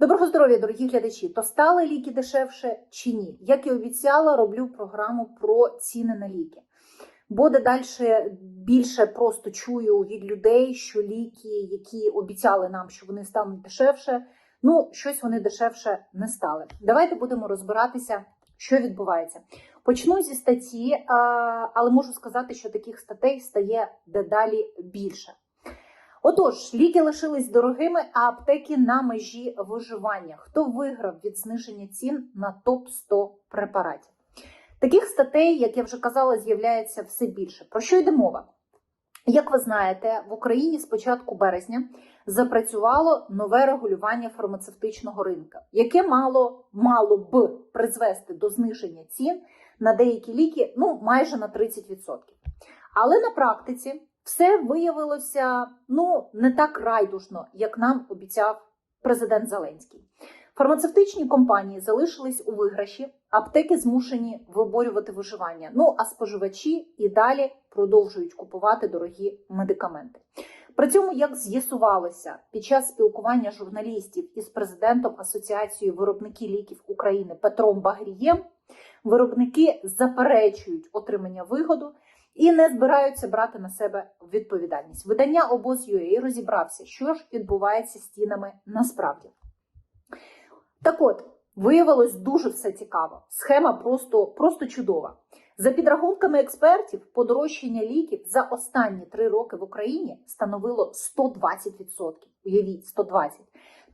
Доброго здоров'я, дорогі глядачі! То стали ліки дешевше чи ні? Як і обіцяла, роблю програму про ціни на ліки. Бо далі більше просто чую від людей, що ліки, які обіцяли нам, що вони стануть дешевше, ну щось вони дешевше не стали. Давайте будемо розбиратися, що відбувається. Почну зі статті, але можу сказати, що таких статей стає дедалі більше. Отож, ліки лишились дорогими, а аптеки на межі виживання. Хто виграв від зниження цін на топ 100 препаратів? Таких статей, як я вже казала, з'являється все більше. Про що йде мова? Як ви знаєте, в Україні з початку березня запрацювало нове регулювання фармацевтичного ринка, яке мало мало б призвести до зниження цін на деякі ліки ну майже на 30%. Але на практиці все виявилося ну не так райдужно, як нам обіцяв президент Зеленський. Фармацевтичні компанії залишились у виграші, аптеки змушені виборювати виживання. Ну а споживачі і далі продовжують купувати дорогі медикаменти. При цьому, як з'ясувалося під час спілкування журналістів із президентом Асоціації виробників ліків України Петром Багрієм, виробники заперечують отримання вигоду і не збираються брати на себе відповідальність. Видання обоз.ua розібрався, що ж відбувається з цінами насправді. Так от, виявилось дуже все цікаво. Схема просто, просто чудова. За підрахунками експертів, подорожчання ліків за останні три роки в Україні становило 120%. Уявіть, 120%.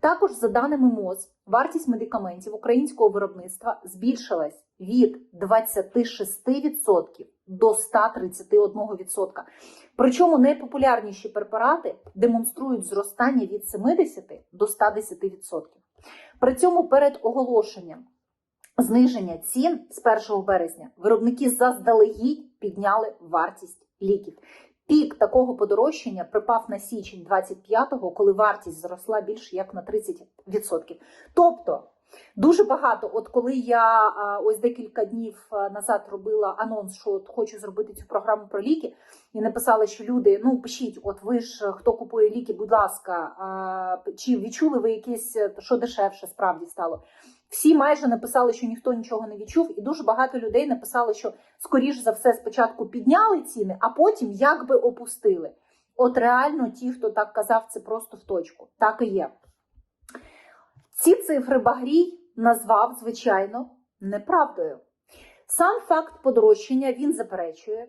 Також, за даними МОЗ, вартість медикаментів українського виробництва збільшилась від 26% до 131%. Причому найпопулярніші препарати демонструють зростання від 70 до 110%. При цьому перед оголошенням зниження цін з 1 березня виробники заздалегідь підняли вартість ліків. Пік такого подорожчання припав на січень 25-го, коли вартість зросла більше як на 30%. Тобто дуже багато, от коли я ось декілька днів назад робила анонс, що от хочу зробити цю програму про ліки, і написали, що люди, ну пишіть, от ви ж хто купує ліки, будь ласка, чи відчули ви якесь, що дешевше справді стало? Всі майже написали, що ніхто нічого не відчув, і дуже багато людей написали, що скоріш за все спочатку підняли ціни, а потім якби опустили. От реально, ті, хто так казав, це просто в точку. Так і є. Ці цифри Багрій назвав, звичайно, неправдою. Сам факт подорожчання він заперечує,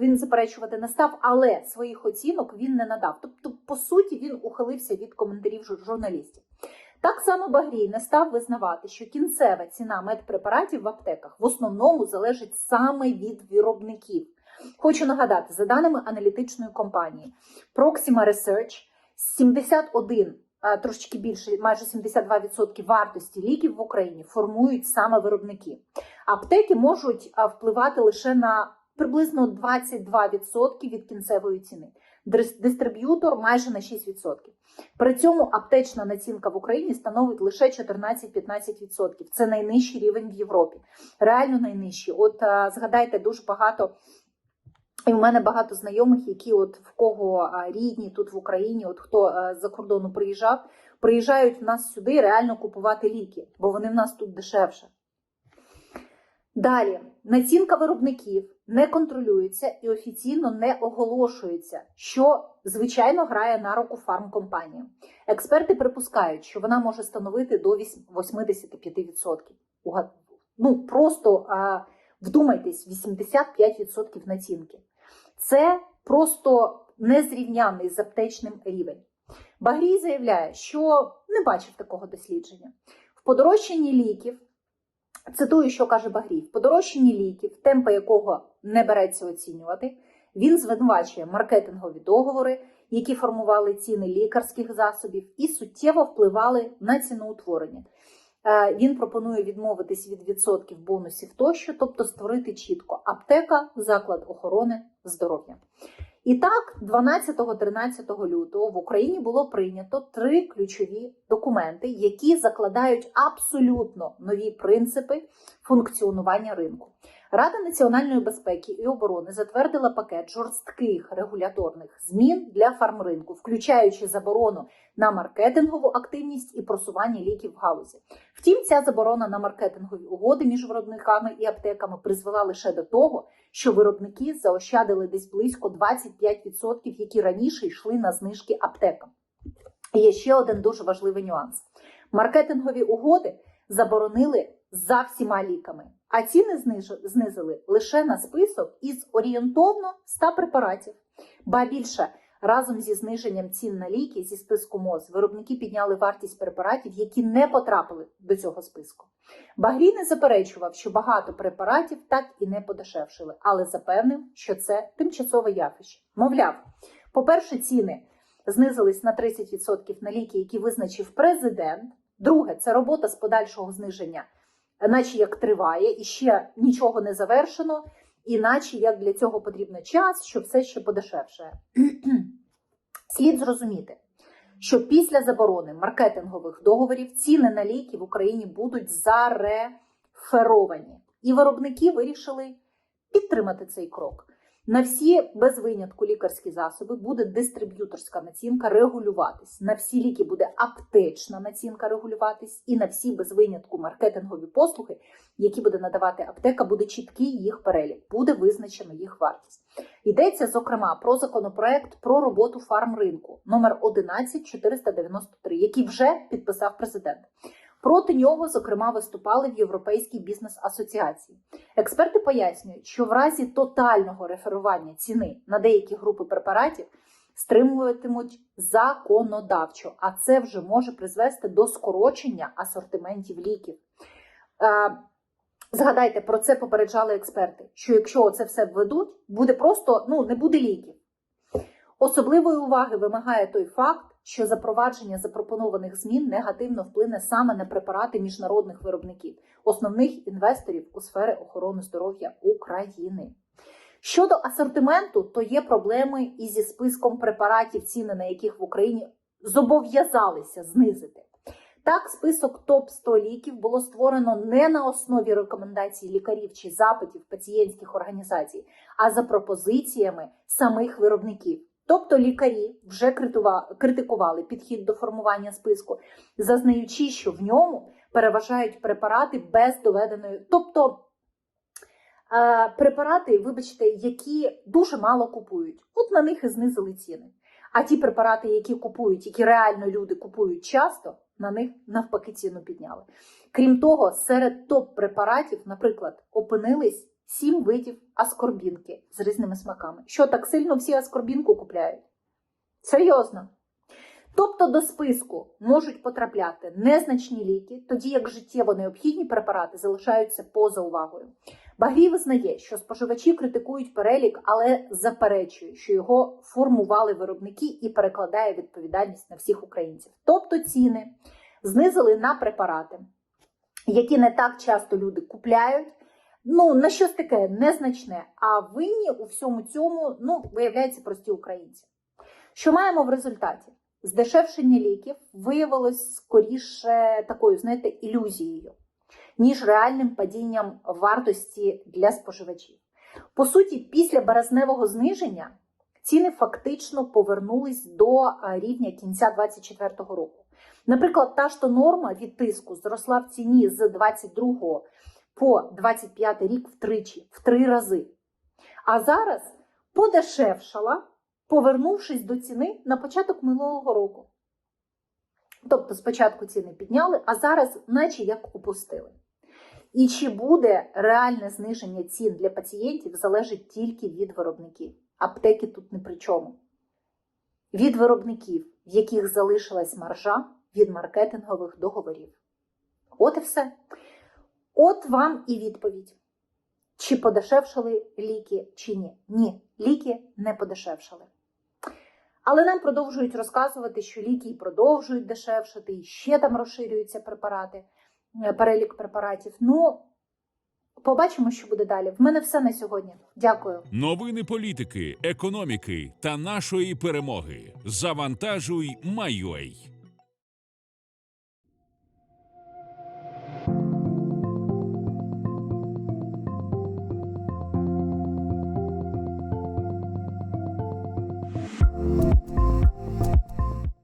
він заперечувати не став, але своїх оцінок він не надав. Тобто, по суті, він ухилився від коментарів журналістів. Так само Багрій не став визнавати, що кінцева ціна медпрепаратів в аптеках в основному залежить саме від виробників. Хочу нагадати, за даними аналітичної компанії Proxima Research, 71, трошечки більше, майже 72% вартості ліків в Україні формують саме виробники. Аптеки можуть впливати лише на приблизно 22% від кінцевої ціни. Дистриб'ютор майже на 6%. При цьому аптечна націнка в Україні становить лише 14-15%. Це найнижчий рівень в Європі. Реально найнижчий. От згадайте дуже багато. І у мене багато знайомих, які от в кого рідні тут в Україні, от хто за кордону приїжджав, приїжджають в нас сюди реально купувати ліки, бо вони в нас тут дешевше. Далі, націнка виробників не контролюється і офіційно не оголошується, що, звичайно, грає на руку фармкомпанії. Експерти припускають, що вона може становити до 85%. Ну, просто а, вдумайтесь, 85% націнки. Це просто незрівнянний з аптечним рівень. Багрій заявляє, що не бачив такого дослідження. В подорожчанні ліків. Цитую, що каже Багрій, в подорожчанні ліків, темпи якого не береться оцінювати, він звинувачує маркетингові договори, які формували ціни лікарських засобів і суттєво впливали на ціноутворення. Він пропонує відмовитись від відсотків бонусів тощо, тобто створити чітко аптека, заклад охорони здоров'я. І так, 12-13 лютого в Україні було прийнято три ключові документи, які закладають абсолютно нові принципи функціонування ринку. Рада національної безпеки і оборони затвердила пакет жорстких регуляторних змін для фармринку, включаючи заборону на маркетингову активність і просування ліків в галузі. Втім, ця заборона на маркетингові угоди між виробниками і аптеками призвела лише до того, що виробники заощадили десь близько 25%, які раніше йшли на знижки аптекам. І Є ще один дуже важливий нюанс: маркетингові угоди заборонили за всіма ліками, а ціни знизили лише на список із орієнтовно 100 препаратів. Ба більше разом зі зниженням цін на ліки зі списку МОЗ виробники підняли вартість препаратів, які не потрапили до цього списку. Багрій не заперечував, що багато препаратів так і не подешевшили, але запевнив, що це тимчасове явище. Мовляв, по-перше, ціни знизились на 30% на ліки, які визначив президент. Друге, це робота з подальшого зниження, наче як триває, і ще нічого не завершено, іначе як для цього потрібно час, що все ще подешевше. Слід зрозуміти, що після заборони маркетингових договорів ціни на ліки в Україні будуть зареферовані. І виробники вирішили підтримати цей крок. На всі без винятку лікарські засоби буде дистриб'юторська націнка регулюватись. На всі ліки буде аптечна націнка регулюватись, і на всі без винятку маркетингові послуги, які буде надавати аптека, буде чіткий їх перелік, буде визначено їх вартість. Йдеться зокрема про законопроект про роботу фармринку номер 11493, який вже підписав президент. Проти нього, зокрема, виступали в Європейській бізнес-асоціації. Експерти пояснюють, що в разі тотального реферування ціни на деякі групи препаратів стримуватимуть законодавчо, а це вже може призвести до скорочення асортиментів ліків. Е, Згадайте, про це попереджали експерти: що якщо це все введуть, буде просто ну не буде ліків. Особливої уваги вимагає той факт, що запровадження запропонованих змін негативно вплине саме на препарати міжнародних виробників, основних інвесторів у сфері охорони здоров'я України. Щодо асортименту, то є проблеми і зі списком препаратів, ціни на яких в Україні зобов'язалися знизити. Так, список топ 100 ліків було створено не на основі рекомендацій лікарів чи запитів пацієнтських організацій, а за пропозиціями самих виробників. Тобто лікарі вже критикували підхід до формування списку, зазнаючи, що в ньому переважають препарати без доведеної, тобто е, препарати, вибачте, які дуже мало купують. От на них і знизили ціни. А ті препарати, які купують, які реально люди купують часто, на них навпаки ціну підняли. Крім того, серед топ-препаратів, наприклад, опинились сім видів аскорбінки з різними смаками. Що так сильно всі аскорбінку купляють? Серйозно. Тобто до списку можуть потрапляти незначні ліки, тоді як життєво необхідні препарати залишаються поза увагою. Багрій визнає, що споживачі критикують перелік, але заперечує, що його формували виробники і перекладає відповідальність на всіх українців. Тобто ціни знизили на препарати, які не так часто люди купляють. Ну, на щось таке незначне, а винні у всьому цьому, ну, виявляється, прості українці. Що маємо в результаті? Здешевшення ліків виявилось скоріше такою, знаєте, ілюзією, ніж реальним падінням вартості для споживачів. По суті, після березневого зниження ціни фактично повернулись до рівня кінця 2024 року. Наприклад, та ж то норма від тиску зросла в ціні з 22 по 25 рік втричі, в три рази. А зараз подешевшала, повернувшись до ціни на початок минулого року. Тобто спочатку ціни підняли, а зараз, наче як опустили. І чи буде реальне зниження цін для пацієнтів, залежить тільки від виробників. Аптеки тут не при чому. Від виробників, в яких залишилась маржа від маркетингових договорів. От і все. От вам і відповідь. Чи подешевшали ліки, чи ні? Ні, ліки не подешевшали. Але нам продовжують розказувати, що ліки і продовжують дешевшати, і ще там розширюються препарати, е, перелік препаратів. Ну, побачимо, що буде далі. В мене все на сьогодні. Дякую. Новини політики, економіки та нашої перемоги. Завантажуй, майой.